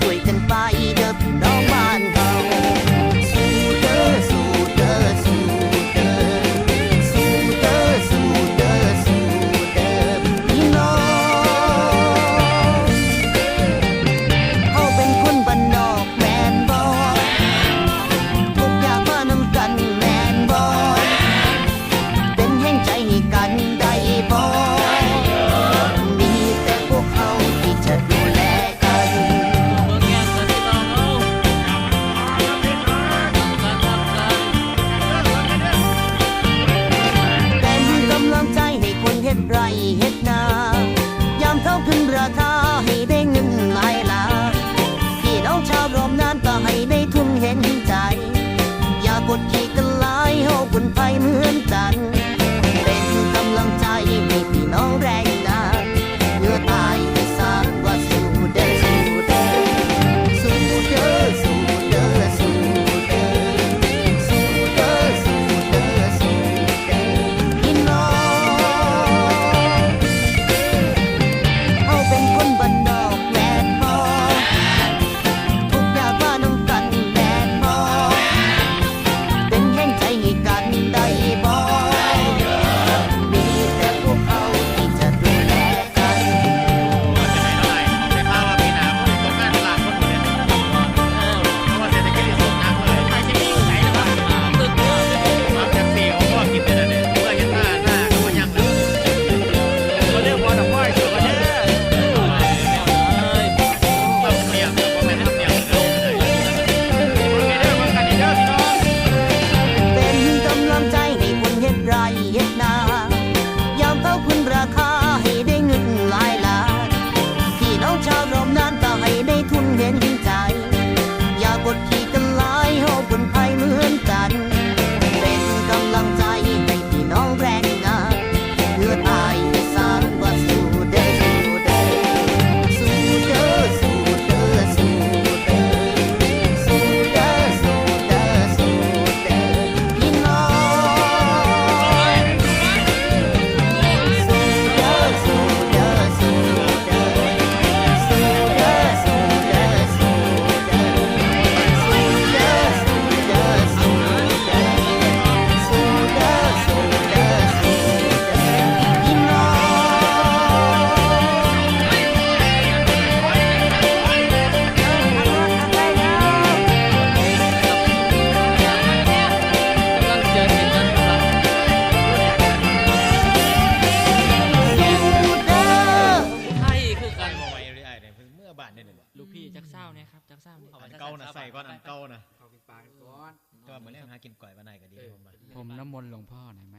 ช่วยกันไป ดอีกหลายเฮาบนไทยเหมือนกัน บ้านได้เลยลูกพี่จักเศร้าเนี่ยครับจักเศร้าเนี่ยอันเก้านะใส่ก้อนอันเก้านะเขากินปลาก้อนก็เหมือนเรื่องหากินก่อยวันไหนก็ดีผมน้ำมนต์หลวงพ่อหน่อยไหม